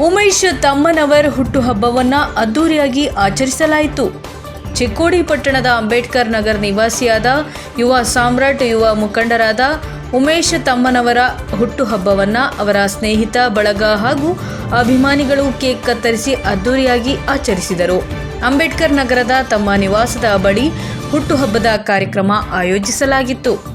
ಉಮೇಶ್ ತಮ್ಮನವರ್ ಹುಟ್ಟುಹಬ್ಬವನ್ನ ಅದ್ದೂರಿಯಾಗಿ ಆಚರಿಸಲಾಯಿತು. ಚಿಕ್ಕೋಡಿ ಪಟ್ಟಣದ ಅಂಬೇಡ್ಕರ್ ನಗರ್ ನಿವಾಸಿಯಾದ ಯುವ ಸಾಮ್ರಾಟ್ ಯುವ ಮುಖಂಡರಾದ ಉಮೇಶ್ ತಮ್ಮನವರ ಹುಟ್ಟುಹಬ್ಬವನ್ನ ಅವರ ಸ್ನೇಹಿತ, ಬಳಗ ಹಾಗೂ ಅಭಿಮಾನಿಗಳು ಕೇಕ್ ಕತ್ತರಿಸಿ ಅದ್ದೂರಿಯಾಗಿ ಆಚರಿಸಿದರು. ಅಂಬೇಡ್ಕರ್ ನಗರದ ತಮ್ಮ ನಿವಾಸದ ಬಳಿ ಹುಟ್ಟುಹಬ್ಬದ ಕಾರ್ಯಕ್ರಮ ಆಯೋಜಿಸಲಾಗಿತ್ತು.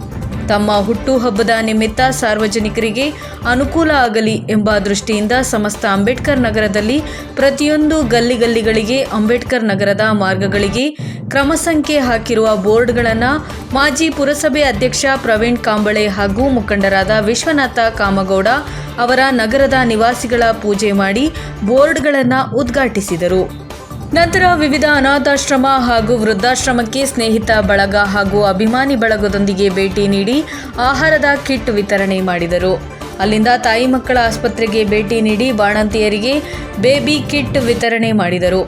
ತಮ್ಮ ಹುಟ್ಟುಹಬ್ಬದ ನಿಮಿತ್ತ ಸಾರ್ವಜನಿಕರಿಗೆ ಅನುಕೂಲ ಆಗಲಿ ಎಂಬ ದೃಷ್ಟಿಯಿಂದ ಸಮಸ್ತ ಅಂಬೇಡ್ಕರ್ ನಗರದಲ್ಲಿ ಪ್ರತಿಯೊಂದು ಗಲ್ಲಿಗಲ್ಲಿಗಳಿಗೆ ಅಂಬೇಡ್ಕರ್ ನಗರದ ಮಾರ್ಗಗಳಿಗೆ ಕ್ರಮ ಸಂಖ್ಯೆ ಹಾಕಿರುವ ಬೋರ್ಡ್ಗಳನ್ನು ಮಾಜಿ ಪುರಸಭೆ ಅಧ್ಯಕ್ಷ ಪ್ರವೀಣ್ ಕಾಂಬಳೆ ಹಾಗೂ ಮುಖಂಡರಾದ ವಿಶ್ವನಾಥ ಕಾಮಗೌಡ ಅವರ ನಗರದ ನಿವಾಸಿಗಳ ಪೂಜೆ ಮಾಡಿ ಬೋರ್ಡ್ಗಳನ್ನು ಉದ್ಘಾಟಿಸಿದರು. ನಂತರ ವಿವಿಧ ಅನಾಥಾಶ್ರಮ ಹಾಗೂ ವೃದ್ಧಾಶ್ರಮಕ್ಕೆ ಸ್ನೇಹಿತ ಬಳಗ ಹಾಗೂ ಅಭಿಮಾನಿ ಬಳಗದೊಂದಿಗೆ ಭೇಟಿ ನೀಡಿ ಆಹಾರದ ಕಿಟ್ ವಿತರಣೆ ಮಾಡಿದರು. ಅಲ್ಲಿಂದ ತಾಯಿ ಮಕ್ಕಳ ಆಸ್ಪತ್ರೆಗೆ ಭೇಟಿ ನೀಡಿ ಬಾಣಂತಿಯರಿಗೆ ಬೇಬಿ ಕಿಟ್ ವಿತರಣೆ ಮಾಡಿದರು.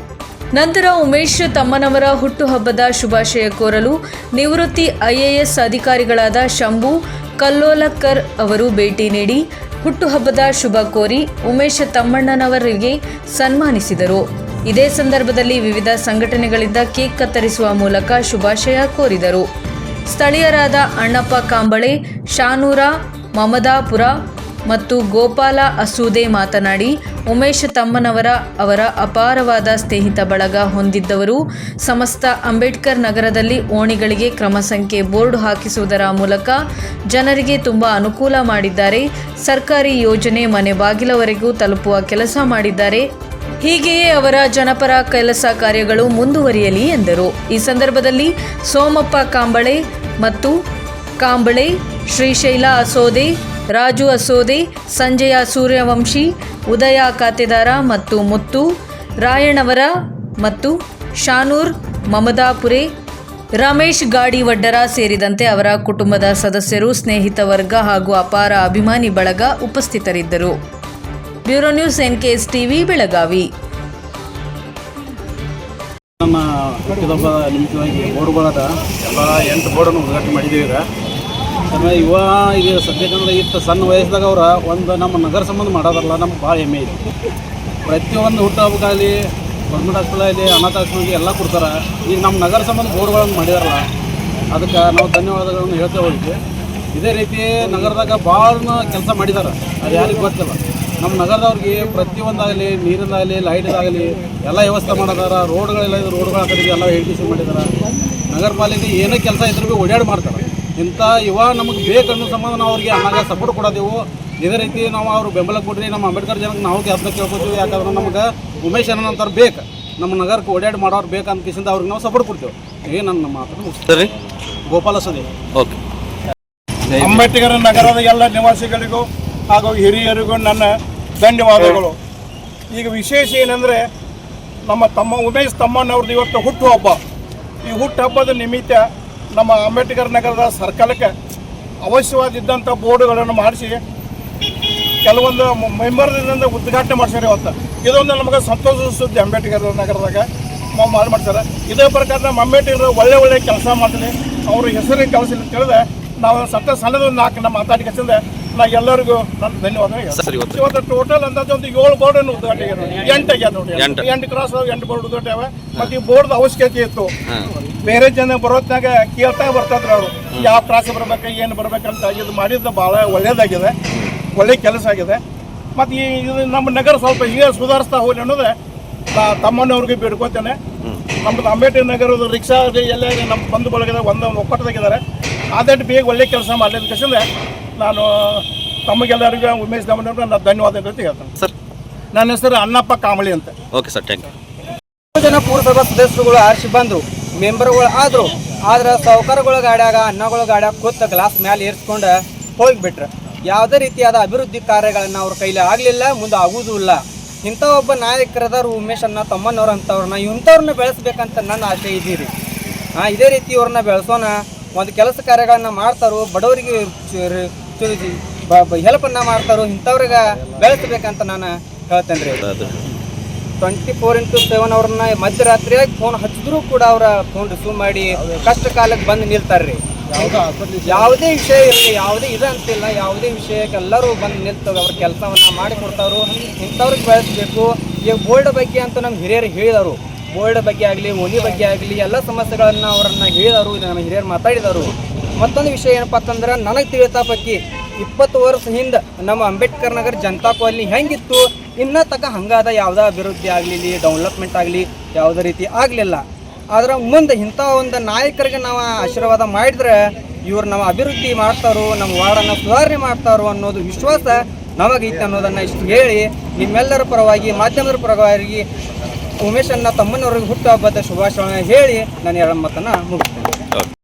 ನಂತರ ಉಮೇಶ್ ತಮ್ಮನವರ ಹುಟ್ಟುಹಬ್ಬದ ಶುಭಾಶಯ ಕೋರಲು ನಿವೃತ್ತಿ ಐಎಎಸ್ ಅಧಿಕಾರಿಗಳಾದ ಶಂಭು ಕಲ್ಲೋಲಕರ್ ಅವರು ಭೇಟಿ ನೀಡಿ ಹುಟ್ಟುಹಬ್ಬದ ಶುಭ ಕೋರಿ ಉಮೇಶ್ ತಮ್ಮಣ್ಣನವರಿಗೆ ಸನ್ಮಾನಿಸಿದರು. ಇದೇ ಸಂದರ್ಭದಲ್ಲಿ ವಿವಿಧ ಸಂಘಟನೆಗಳಿಂದ ಕೇಕ್ ಕತ್ತರಿಸುವ ಮೂಲಕ ಶುಭಾಶಯ ಕೋರಿದರು. ಸ್ಥಳೀಯರಾದ ಅಣ್ಣಪ್ಪ ಕಾಂಬಳೆ, ಶಾನೂರ, ಮಮದಾಪುರ ಮತ್ತು ಗೋಪಾಲ ಅಸೂದೆ ಮಾತನಾಡಿ, ಉಮೇಶ್ ತಮ್ಮನವರ, ಅವರ ಅಪಾರವಾದ ಸ್ನೇಹಿತ ಬಳಗ ಹೊಂದಿದ್ದವರು ಸಮಸ್ತ ಅಂಬೇಡ್ಕರ್ ನಗರದಲ್ಲಿ ಓಣಿಗಳಿಗೆ ಕ್ರಮ ಸಂಖ್ಯೆ ಬೋರ್ಡ್ ಹಾಕಿಸುವುದರ ಮೂಲಕ ಜನರಿಗೆ ತುಂಬ ಅನುಕೂಲ ಮಾಡಿದ್ದಾರೆ. ಸರ್ಕಾರಿ ಯೋಜನೆ ಮನೆ ಬಾಗಿಲವರೆಗೂ ತಲುಪುವ ಕೆಲಸ ಮಾಡಿದ್ದಾರೆ. ಹೀಗೆಯೇ ಅವರ ಜನಪರ ಕೆಲಸ ಕಾರ್ಯಗಳು ಮುಂದುವರಿಯಲಿ ಎಂದರು. ಈ ಸಂದರ್ಭದಲ್ಲಿ ಸೋಮಪ್ಪ ಕಾಂಬಳೆ ಮತ್ತು ಕಾಂಬಳೆ, ಶ್ರೀಶೈಲ ಅಸೋದೆ, ರಾಜು ಅಸೋದೆ, ಸಂಜಯ ಸೂರ್ಯವಂಶಿ, ಉದಯ ಖಾತೆದಾರ ಮತ್ತು ಮುತ್ತು, ರಾಯಣ್ಣವರ ಮತ್ತು ಶಾನೂರ್ ಮಮದಾಪುರೆ, ರಮೇಶ್ ಗಾಡಿ ವಡ್ಡರ ಸೇರಿದಂತೆ ಅವರ ಕುಟುಂಬದ ಸದಸ್ಯರು, ಸ್ನೇಹಿತ ವರ್ಗ ಹಾಗೂ ಅಪಾರ ಅಭಿಮಾನಿ ಬಳಗ ಉಪಸ್ಥಿತರಿದ್ದರು. Bureau news N K S TV, Belagavi. ನಮ್ಮ ಹುಟ್ಟಿದಬ್ಬ ನಿಮಿತ್ತವಾಗಿ ಬೋರ್ಡ್ಗಳದ ಎಲ್ಲ ಎಂಟು ಬೋರ್ಡನ್ನು ಉದ್ಘಾಟನೆ ಮಾಡಿದ್ದೀವಿ ಈಗ. ಆಮೇಲೆ ಯುವ ಈಗ ಸದ್ಯಕ್ಕಂದ್ರೆ ಇಷ್ಟು ಸಣ್ಣ ವಯಸ್ಸದಾಗ ಅವ್ರ ಒಂದು ನಮ್ಮ ನಗರ ಸಂಬಂಧ ಮಾಡೋದಲ್ಲ ನಮ್ಗೆ ಭಾಳ ಹೆಮ್ಮೆ ಇದೆ. ಪ್ರತಿಯೊಂದು ಹುಟ್ಟುಹಬ್ಬಕ್ಕಾಗಲಿ ಗೌರ್ಮೆಂಟ್ ಹಾಸ್ಪಿಟಲ್ ಆಗಲಿ, ಅನಾಥ ಆಶ್ರಮಕ್ಕೆ ಎಲ್ಲ ಕೊಡ್ತಾರೆ. ಈಗ ನಮ್ಮ ನಗರ ಸಂಬಂಧ ಬೋರ್ಡ್ಗಳನ್ನು ಮಾಡಿದಾರಲ್ಲ, ಅದಕ್ಕೆ ನಾವು ಧನ್ಯವಾದಗಳನ್ನು ಹೇಳ್ತಾ ಹೋಗಿದ್ದೆ ಇದೇ ರೀತಿ ನಗರದಾಗ ಭಾಳ ಕೆಲಸ ಮಾಡಿದ್ದಾರೆ ಅದು ಯಾರಿಗೂ ಗೊತ್ತಿಲ್ಲ. ನಮ್ಮ ನಗರದವ್ರಿಗೆ ಪ್ರತಿಯೊಂದಾಗಲಿ ನೀರಿಂದಾಗಲಿ ಲೈಟ್ದಾಗಲಿ ಎಲ್ಲ ವ್ಯವಸ್ಥೆ ಮಾಡಿದಾರ. ರೋಡ್ಗಳೆಲ್ಲ ಇದು ರೋಡ್ಗಳ ಕಡೆಗೆ ಎಲ್ಲ ಹೇಳ್ಕಿಸಿ ಮಾಡಿದಾರೆ. ನಗರ ಪಾಲಿಕೆ ಏನೇ ಕೆಲಸ ಇದ್ರೂ ಭೀ ಓಡಾಡಿ ಮಾಡ್ತಾರೆ. ಇಂಥ ಇವ ನಮಗೆ ಬೇಕು ಅನ್ನೋ ಸಂಬಂಧ ನಾವು ಅವ್ರಿಗೆ ಅನ್ನಾಗ ಸಪೋರ್ಟ್ ಕೊಡೋದೇವು. ಇದೇ ರೀತಿ ನಾವು ಅವ್ರು ಬೆಂಬಲ ಕೊಡ್ರಿ ನಮ್ಮ ಅಂಬೇಡ್ಕರ್ ಜನಕ್ಕೆ ನಾವು ಕೆಲಸ ಕೇಳ್ಕೊತೀವಿ ಯಾಕಂದ್ರೆ ನಮ್ಗೆ ಉಮೇಶ್ ಅನ್ನೋಂಥವ್ರು ಬೇಕು. ನಮ್ಮ ನಗರಕ್ಕೆ ಓಡಾಡಿ ಮಾಡೋರು ಬೇಕು ಅಂತ ಕಿಸಿಂದ ಅವ್ರಿಗೆ ನಾವು ಸಪೋರ್ಟ್ ಕೊಡ್ತೇವೆ. ಏನು ನನ್ನ ಮಾತನ್ನು ಸರಿ. ಗೋಪಾಲ ಸದಿ ಓಕೆ. ಅಂಬೇಡ್ಕರ್ ನಗರದ ಎಲ್ಲ ನಿವಾಸಿಗಳಿಗೂ ಹಾಗೂ ಹಿರಿಯರಿಗೂ ನನ್ನ ಧನ್ಯವಾದಗಳು. ಈಗ ವಿಶೇಷ ಏನಂದರೆ, ನಮ್ಮ ತಮ್ಮ ಉಮೇಶ್ ತಮ್ಮನವ್ರದ್ದು ಇವತ್ತು ಹುಟ್ಟುಹಬ್ಬ ಈ ಹುಟ್ಟುಹಬ್ಬದ ನಿಮಿತ್ತ ನಮ್ಮ ಅಂಬೇಡ್ಕರ್ ನಗರದ ಸರ್ಕಲ್ಗೆ ಅವಶ್ಯವಾದಿದ್ದಂಥ ಬೋರ್ಡ್ಗಳನ್ನು ಮಾಡಿಸಿ, ಕೆಲವೊಂದು ಮೆಂಬರ್ದಿಂದ ಉದ್ಘಾಟನೆ ಮಾಡ್ಸ್ಯಾರ ಇವತ್ತು. ಇದೊಂದು ನಮಗೆ ಸಂತೋಷ ಸುದ್ದಿ ಅಂಬೇಡ್ಕರ್ ನಗರದಾಗ. ಮಾಡಿ ಮಾಡ್ತಾರೆ ಇದೇ ಪ್ರಕಾರ ನಮ್ಮ ಅಂಬೇಡ್ಕರ್ ಒಳ್ಳೆ ಒಳ್ಳೆ ಕೆಲಸ ಮಾಡ್ತೀನಿ ಅವ್ರ ಹೆಸರಿಗೆ ಕೆಲಸ ತಿಳಿದೆ ನಾವು ಸತ್ತ ಸಣ್ಣದೊಂದು ನಾಲ್ಕು ನಮ್ಮ ಮಾತಾಡಿಕೆಸಿಂದ ನಾ ಎಲ್ಲರಿಗೂ ನನ್ನ ಧನ್ಯವಾದ ಇವತ್ತು- ಟೋಟಲ್ ಅಂದಾಜು ಒಂದು ಏಳು ಬೋರ್ಡನ್ನು ಉದ್ಘಾಟನೆ. ಎಂಟು ಆಗ್ಯಾದ ನೋಡಿ ಎಂಟು. ಕ್ರಾಸ್ ಎಂಟು ಬೋರ್ಡ್ ಉದ್ಘಾಟನೆ ಮತ್ತು ಈ ಬೋರ್ಡ್ ಅವಶ್ಯಕತೆ ಇತ್ತು. ಬೇರೆ ಜನ ಬರೋತ್ನಾಗ ಕೇಳ್ತಾ ಬರ್ತಾದ್ರು ಅವರು. ಯಾವ ಕ್ರಾಸ್ ಬರ್ಬೇಕು ಏನು ಬರ್ಬೇಕಂತ ಇದು ಮಾಡಿದ್ದು ಭಾಳ ಒಳ್ಳೇದಾಗಿದೆ. ಒಳ್ಳೆ ಕೆಲಸ ಆಗಿದೆ. ಮತ್ತು ಈ ಇದು ನಮ್ಮ ನಗರ ಸ್ವಲ್ಪ ಹೀಗೆ ಸುಧಾರಿಸ್ತಾ ಹೋಗಿ ಅನ್ನೋದೇ ತಮ್ಮನವ್ರಿಗೆ ಬೇಡ್ಕೋತೇನೆ. ನಮ್ದು ಅಂಬೇಡ್ಕರ್ ನಗರದ ರಿಕ್ಷಾ ಎಲ್ಲ ನಮ್ಮ ಬಂಧು ಬಳಗದ ಒಂದು ಒಕ್ಕಟ್ಟದಾಗಿದ್ದಾರೆ ಆದಷ್ಟು ಬೇಗ ಒಳ್ಳೆ ಕೆಲಸ ಮಾಡಲಿಕ್ಕೆ ನಾನು ತಮಗೆಲ್ಲರಿಗೂ ಉಮೇಶ್ ದಮ್ಮನವ್ರಿಗೆ ನಾನು ಧನ್ಯವಾದ ಅಂತ ಹೇಳ್ತೇನೆ. ಸರ್. ನನ್ನ ಹೆಸರು ಅಣ್ಣಪ್ಪ ಕಾಮಳಿ ಅಂತ. ಓಕೆ ಸರ್ ಥ್ಯಾಂಕ್ ಯು ಮೂರು ಜನ ಪುರಸಭಾ ಸದಸ್ಯರುಗಳು ಆರಿಸಿ ಬಂದರು ಮೆಂಬರ್ಗಳು ಆದರು ಆದ್ರೆ ಸಾವುಕಾರಗಳ ಗಾಡ್ಯಾಗ ಅನ್ನಗಳ ಗಾಡ್ಯಾಗ ಕೂತ ಗ್ಲಾಸ್ ಮ್ಯಾಲೆ ಏರ್ಸ್ಕೊಂಡು ಹೋಗಿಬಿಟ್ರೆ. ಯಾವುದೇ ರೀತಿಯಾದ ಅಭಿವೃದ್ಧಿ ಕಾರ್ಯಗಳನ್ನು ಅವ್ರ ಕೈಲಿ ಆಗಲಿಲ್ಲ ಮುಂದೆ ಆಗುವುದೂ ಇಲ್ಲ. ಇಂಥ ಒಬ್ಬ ನಾಯಕರದಾರು ಉಮೇಶ್ ಅನ್ನ, ತಮ್ಮನವ್ರ ಅಂಥವ್ರನ್ನ ಇಂಥವ್ರನ್ನ ಬೆಳೆಸ್ಬೇಕಂತ ನನ್ನ ಆಸೆ ಇದೀರಿ ಹಾಂ ಇದೇ ರೀತಿ ಇವ್ರನ್ನ ಬೆಳೆಸೋಣ. ಒಂದು ಕೆಲಸ ಕಾರ್ಯಗಳನ್ನ ಮಾಡ್ತಾರೋ, ಬಡವರಿಗೆ ಹೆಲ್ಪನ್ನು ಮಾಡ್ತಾರೋ, ಇಂಥವ್ರಿಗೆ ಬೆಳೆಸ್ಬೇಕಂತ ನಾನು ಹೇಳ್ತೇನೆ ರೀ ಟ್ವೆಂಟಿ ಫೋರ್ ಇಂಟು ಸೆವೆನ್ ಅವ್ರನ್ನ ಮಧ್ಯರಾತ್ರಿಯಾಗಿ ಫೋನ್ ಹಚ್ಚಿದ್ರು ಕೂಡ ಅವರ ಫೋನ್ ರಿಸೀವ್ ಮಾಡಿ ಕಷ್ಟ ಕಾಲಕ್ಕೆ ಬಂದು ನಿಲ್ತಾರೆ ರೀ ಯಾವುದೇ ವಿಷಯ ಇರಲಿ, ಯಾವುದೇ ಇದು ಅಂತಿಲ್ಲ, ಯಾವುದೇ ವಿಷಯಕ್ಕೆ ಎಲ್ಲರೂ ಬಂದು ನಿಂತು ಅವ್ರ ಕೆಲಸವನ್ನ ಮಾಡಿ ಕೊಡ್ತಾವ್ರು, ಇಂಥವ್ರಿಗೆ ಬೆಳೆಸಬೇಕು. ಈಗ ಬೋರ್ಡ್ ಬಗ್ಗೆ ಅಂತ ನಮ್ಮ ಹಿರಿಯರು ಹೇಳಿದರು. ಬೋರ್ಡ್ ಬಗ್ಗೆ ಆಗಲಿ ಓನಿ ಬಗ್ಗೆ ಆಗಲಿ, ಎಲ್ಲ ಸಮಸ್ಯೆಗಳನ್ನ ಅವರನ್ನ ಹೇಳಿದರು, ಇದು ನಮ್ಮ ಹಿರಿಯರು ಮಾತಾಡಿದರು. ಮತ್ತೊಂದು ವಿಷಯ ಏನಪ್ಪ ಅಂತಂದ್ರೆ, ನನಗೆ ತಿಳಿತಾ ಬಗ್ಗೆ ಇಪ್ಪತ್ತು ವರ್ಷ ಹಿಂದೆ ನಮ್ಮ ಅಂಬೇಡ್ಕರ್ ನಗರ ಜನತಾ ಕಾಲನಿ ಹೆಂಗಿತ್ತು, ಇನ್ನ ತಕ ಹಂಗಾದ ಯಾವುದೇ ಅಭಿವೃದ್ಧಿ ಆಗಲಿ ಡೆವಲಪ್ಮೆಂಟ್ ಆಗಲಿ, ಯಾವುದೇ ರೀತಿ ಆಗಲಿಲ್ಲ. ಆದ್ರೆ ಮುಂದೆ ಇಂಥ ಒಂದು ನಾಯಕರಿಗೆ ನಾವು ಆಶೀರ್ವಾದ ಮಾಡಿದ್ರೆ ಇವ್ರು ನಮ್ಮ ಅಭಿವೃದ್ಧಿ ಮಾಡ್ತಾರೋ, ನಮ್ಮ ವಾರ್ಡನ್ನು ಸುಧಾರಣೆ ಮಾಡ್ತಾರು ಅನ್ನೋದು ವಿಶ್ವಾಸ ನಮಗೈತೆ ಅನ್ನೋದನ್ನು ಇಷ್ಟು ಹೇಳಿ ನಿಮ್ಮೆಲ್ಲರ ಪರವಾಗಿ, ಮಾಧ್ಯಮದ ಪರವಾಗಿ ಉಮೇಶನ್ನ ತಮ್ಮನವ್ರಿಗೆ ಹುಟ್ಟುಹಬ್ಬದ ಶುಭಾಶಯ ಹೇಳಿ ನಾನು ಎರಡು ಮಾತನ್ನು ಮುಗಿಸ್ತೇನೆ.